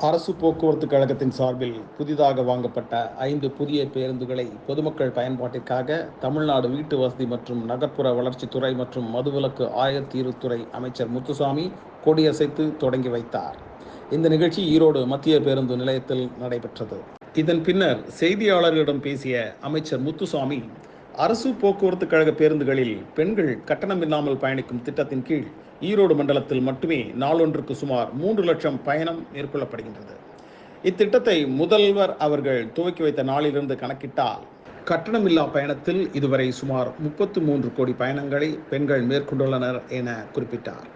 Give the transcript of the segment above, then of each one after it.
அரசு போக்குவரத்து கழகத்தின் சார்பில் புதிதாக வாங்கப்பட்ட ஐந்து புதிய பேருந்துகளை பொதுமக்கள் பயன்பாட்டிற்காக தமிழ்நாடு வீட்டு வசதி மற்றும் நகர்ப்புற வளர்ச்சித்துறை மற்றும் மதுவிலக்கு ஆயத்தீர்வுத்துறை அமைச்சர் முத்துசாமி கொடியசைத்து தொடங்கி வைத்தார். இந்த நிகழ்ச்சி ஈரோடு மத்திய பேருந்து நிலையத்தில் நடைபெற்றது. இதன் பின்னர் செய்தியாளர்களிடம் பேசிய அமைச்சர் முத்துசாமி அரசு போக்குவரத்து கழக பேருந்துகளில் பெண்கள் கட்டணமில்லாமல் பயணிக்கும் திட்டத்தின் கீழ் ஈரோடு மண்டலத்தில் மட்டுமே நாளொன்றுக்கு சுமார் மூன்று லட்சம் பயணம் மேற்கொள்ளப்படுகின்றது. இத்திட்டத்தை முதல்வர் அவர்கள் துவக்கி வைத்த நாளிலிருந்து கணக்கிட்டால் கட்டணமில்லா பயணத்தில் இதுவரை சுமார் முப்பத்து மூன்று கோடி பயணங்களை பெண்கள் மேற்கொண்டுள்ளனர் என குறிப்பிட்டார்.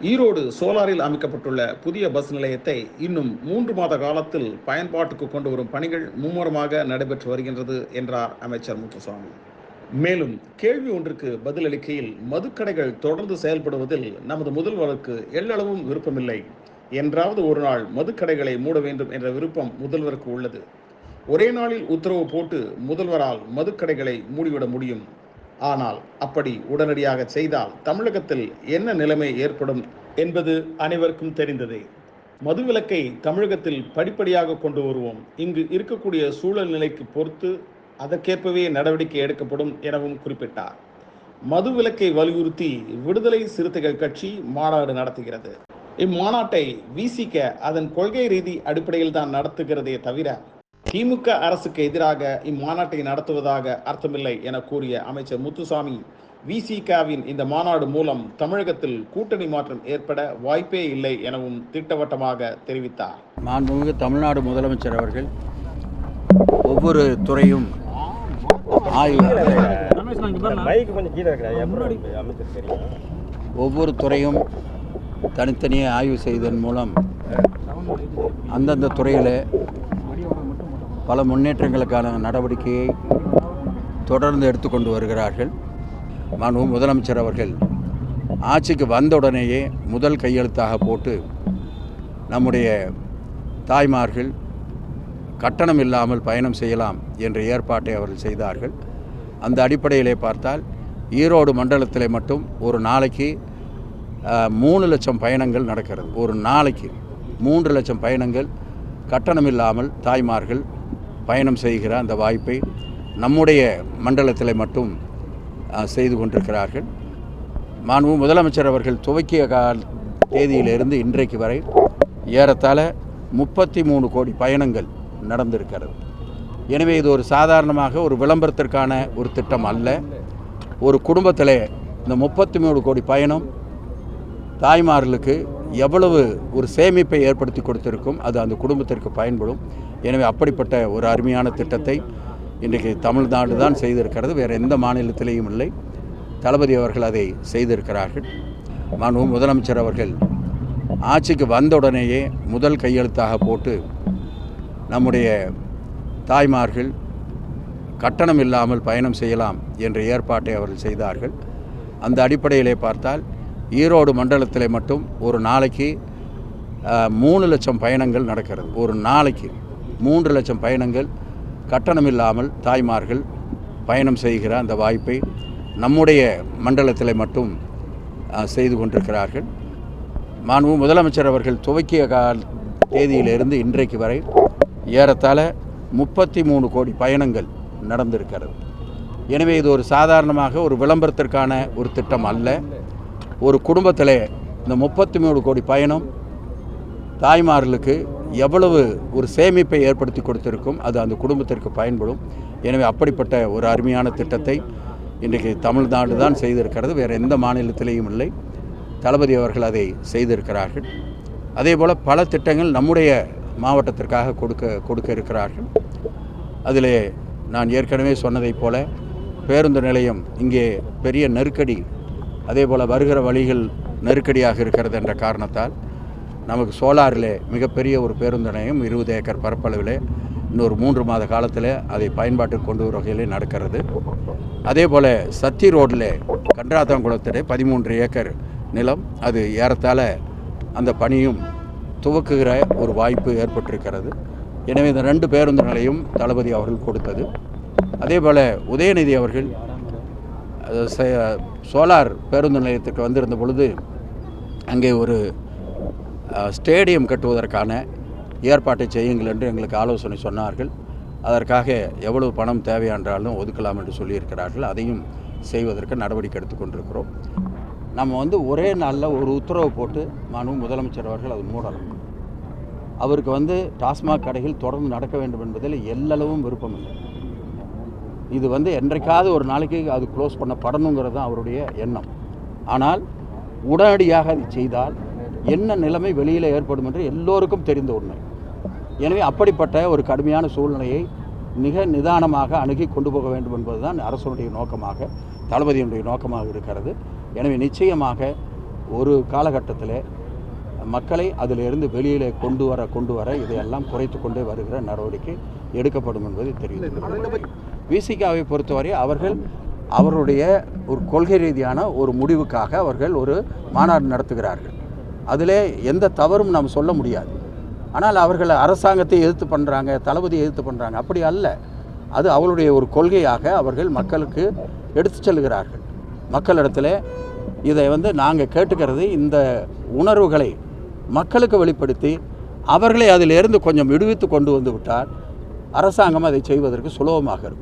ஈரோடு சோலாரில் அமைக்கப்பட்டுள்ள புதிய பஸ் நிலையத்தை இன்னும் மூன்று மாத காலத்தில் பயன்பாட்டுக்கு கொண்டு வரும் பணிகள் மும்முரமாக நடைபெற்று வருகின்றது என்றார் அமைச்சர் முத்துசாமி. மேலும் கேள்வி ஒன்றுக்கு பதிலளிக்கையில் மதுக்கடைகள் தொடர்ந்து செயல்படுவதில் நமது முதல்வருக்கு எல்லளவும் விருப்பமில்லை. என்றாவது ஒரு நாள் மதுக்கடைகளை மூட வேண்டும் என்ற விருப்பம் முதல்வருக்கு உள்ளது. ஒரே நாளில் உத்தரவு போட்டு முதல்வரால் மதுக்கடைகளை மூடிவிட முடியும். ஆனால் அப்படி உடனடியாக செய்தால் தமிழகத்தில் என்ன நிலைமை ஏற்படும் என்பது அனைவருக்கும் தெரிந்ததே. மதுவிலக்கை தமிழகத்தில் படிப்படியாக கொண்டு வருவோம். இங்கு இருக்கக்கூடிய சூழல் நிலைக்கு பொறுத்து அதற்கேற்பவே நடவடிக்கை எடுக்கப்படும் எனவும் குறிப்பிட்டார். மது விலக்கை வலியுறுத்தி விடுதலை சிறுத்தைகள் கட்சி மாநாடு நடத்துகிறது. இம்மாநாட்டை வீசிக்க அதன் கொள்கை ரீதி அடிப்படையில் தான் நடத்துகிறதே தவிர திமுக அரசுக்கு எதிராக இம்மாநாட்டை நடத்துவதாக அர்த்தமில்லை என கூறிய அமைச்சர் முத்துசாமி விசிகாவின் இந்த மாநாடு மூலம் தமிழகத்தில் கூட்டணி மாற்றம் ஏற்பட வாய்ப்பே இல்லை எனவும் திட்டவட்டமாக தெரிவித்தார். மாண்புமிகு தமிழ்நாடு முதலமைச்சர் அவர்கள் ஒவ்வொரு துறையும் ஒவ்வொரு துறையும் தனித்தனியே ஆய்வு செய்ததன் மூலம் அந்தந்த துறையில் பல முன்னேற்றங்களுக்கான நடவடிக்கையை தொடர்ந்து எடுத்துக்கொண்டு வருகிறார்கள். மனு முதலமைச்சர் அவர்கள் ஆட்சிக்கு வந்தவுடனேயே முதல் கையெழுத்தாக போட்டு நம்முடைய தாய்மார்கள் கட்டணம் இல்லாமல் பயணம் செய்யலாம் என்ற ஏற்பாட்டை அவர்கள் செய்தார்கள். அந்த அடிப்படையிலே பார்த்தால் ஈரோடு மண்டலத்தில் மட்டும் ஒரு நாளைக்கு மூணு லட்சம் பயணங்கள் நடக்கிறது. ஒரு நாளைக்கு மூன்று லட்சம் பயணங்கள் கட்டணம் இல்லாமல் தாய்மார்கள் பயணம் செய்கிற அந்த வாய்ப்பை நம்முடைய மண்டலத்தில் மட்டும் செய்து கொண்டிருக்கிறார்கள். மாண்பு முதலமைச்சர் அவர்கள் துவக்கிய கால தேதியிலிருந்து இன்றைக்கு வரை ஏறத்தாழ முப்பத்தி மூணு கோடி பயணங்கள் நடந்திருக்கிறது. எனவே இது ஒரு சாதாரணமாக ஒரு விளம்பரத்திற்கான ஒரு திட்டம் அல்ல. ஒரு குடும்பத்தில் இந்த முப்பத்தி மூணு கோடி பயணம் தாய்மார்களுக்கு எவ்வளவு ஒரு சேமிப்பை ஏற்படுத்தி கொடுத்திருக்கும் அது அந்த குடும்பத்திற்கு பயன்படும். எனவே அப்படிப்பட்ட ஒரு அருமையான திட்டத்தை இன்றைக்கு தமிழ்நாடு தான் செய்திருக்கிறது. வேறு எந்த மாநிலத்திலேயும் இல்லை. தளபதி அவர்கள் அதை செய்திருக்கிறார்கள். மாண்பு முதலமைச்சர் அவர்கள் ஆட்சிக்கு வந்தவுடனேயே முதல் கையெழுத்தாக போட்டு நம்முடைய தாய்மார்கள் கட்டணம் இல்லாமல் பயணம் செய்யலாம் என்ற ஏற்பாட்டை அவர்கள் செய்தார்கள். அந்த அடிப்படையிலே பார்த்தால் ஈரோடு மண்டலத்தில் மட்டும் ஒரு நாளைக்கு மூணு லட்சம் பயணங்கள் நடக்கிறது. ஒரு நாளைக்கு மூன்று லட்சம் பயணங்கள். கட்டணம் இல்லாமல் தாய்மார்கள் பயணம் செய்கிற அந்த வாய்ப்பை நம்முடைய மண்டலத்தில் மட்டும் செய்து கொண்டிருக்கிறார்கள். மாண்பு முதலமைச்சர் அவர்கள் துவக்கிய கால தேதியிலிருந்து இன்றைக்கு வரை ஏறத்தாழ முப்பத்தி மூணு கோடி பயணங்கள் நடந்திருக்கிறது. எனவே இது ஒரு சாதாரணமாக ஒரு விளம்பரத்திற்கான ஒரு திட்டம் அல்ல. ஒரு குடும்பத்தில் இந்த முப்பத்தி மூணு கோடி பயணம் தாய்மார்களுக்கு எவ்வளவு ஒரு சேமிப்பை ஏற்படுத்தி கொடுத்திருக்கும் அது அந்த குடும்பத்திற்கு பயன்படும். எனவே அப்படிப்பட்ட ஒரு அருமையான திட்டத்தை இன்றைக்கு தமிழ்நாடு தான் செய்திருக்கிறது. வேறு எந்த மாநிலத்திலேயும் இல்லை. தளபதி அவர்கள் அதை செய்திருக்கிறார்கள். அதே போல் பல திட்டங்கள் நம்முடைய மாவட்டத்திற்காக கொடுக்க கொடுக்க இருக்கிறார்கள். அதில் நான் ஏற்கனவே சொன்னதைப் போல பேருந்து நிலையம் இங்கே பெரிய நெருக்கடி அதே போல் வருகிற வழிகள் நெருக்கடியாக இருக்கிறது என்ற காரணத்தால் நமக்கு சோலாரிலே மிகப்பெரிய ஒரு பேருந்து நிலையம் இருபது ஏக்கர் பரப்பளவிலே இன்னொரு மூன்று மாத காலத்தில் அதை பயன்பாட்டுக்கு கொண்டு வரும் வகையிலே நடக்கிறது. அதே போல் சத்தி ரோட்டில் கன்றாத்தங்குளத்திலே பதிமூன்று ஏக்கர் நிலம் அது ஏறத்தாழ அந்த பணியும் துவக்குகிற ஒரு வாய்ப்பு ஏற்பட்டிருக்கிறது. எனவே இந்த ரெண்டு பேருந்து நிலையம் தளபதி அவர்கள் கொடுத்தது. அதே போல் உதயநிதி அவர்கள் சோலார் பேருந்து நிலையத்துக்கு வந்திருந்த பொழுது அங்கே ஒரு ஸ்டேடியம் கட்டுவதற்கான ஏற்பாட்டை செய்யுங்கள் என்று எங்களுக்கு ஆலோசனை சொன்னார்கள். அதற்காக எவ்வளவு பணம் தேவையான்றாலும் ஒதுக்கலாம் என்று சொல்லியிருக்கிறார்கள். அதையும் செய்வதற்கு நடவடிக்கை எடுத்துக்கொண்டிருக்கிறோம் நம்ம வந்து ஒரே நாளில் ஒரு உத்தரவு போட்டு மாண்பு முதலமைச்சர் அவர்கள் அது மூடலாம். அவருக்கு வந்து டாஸ்மாக் கடைகள் தொடர்ந்து நடக்க வேண்டும் என்பதில் எல்லளவும் விருப்பம் இல்லை. இது வந்து என்றைக்காவது ஒரு நாளைக்கு அது க்ளோஸ் பண்ணப்படணுங்கிறது தான் அவருடைய எண்ணம். ஆனால் உடனடியாக அதை செய்தால் என்ன நிலைமை வெளியில் ஏற்படும் என்று எல்லோருக்கும் தெரிந்த உண்மை. எனவே அப்படிப்பட்ட ஒரு கடுமையான சூழ்நிலையை மிக நிதானமாக அணுகி கொண்டு போக வேண்டும் என்பதுதான் அரசனுடைய நோக்கமாக தளபதியினுடைய நோக்கமாக இருக்கிறது. எனவே நிச்சயமாக ஒரு காலகட்டத்தில் மக்களை அதிலிருந்து வெளியிலே கொண்டு வர கொண்டு வர இதையெல்லாம் குறைத்து கொண்டே வருகிற நடவடிக்கை எடுக்கப்படும் என்பது தெரியும் விசிகாவை பொறுத்தவரை அவர்கள் அவருடைய ஒரு கொள்கை ரீதியான ஒரு முடிவுக்காக அவர்கள் ஒரு மாநாடு நடத்துகிறார்கள். அதில் எந்த தவறும் நாம் சொல்ல முடியாது. ஆனால் அவர்கள் அரசாங்கத்தை எதிர்த்து பண்ணுறாங்க தளபதியை எதிர்த்து பண்ணுறாங்க அப்படி அல்ல. அது அவளுடைய ஒரு கொள்கையாக அவர்கள் மக்களுக்கு எடுத்து செல்கிறார்கள். மக்களிடத்தில் இதை வந்து நாங்கள் கேட்டுக்கிறது இந்த உணர்வுகளை மக்களுக்கு வெளிப்படுத்தி அவர்களை அதிலிருந்து கொஞ்சம் விடுவித்து கொண்டு வந்து விட்டால் அரசாங்கம் அதை செய்வதற்கு சுலபமாக இருக்கும்.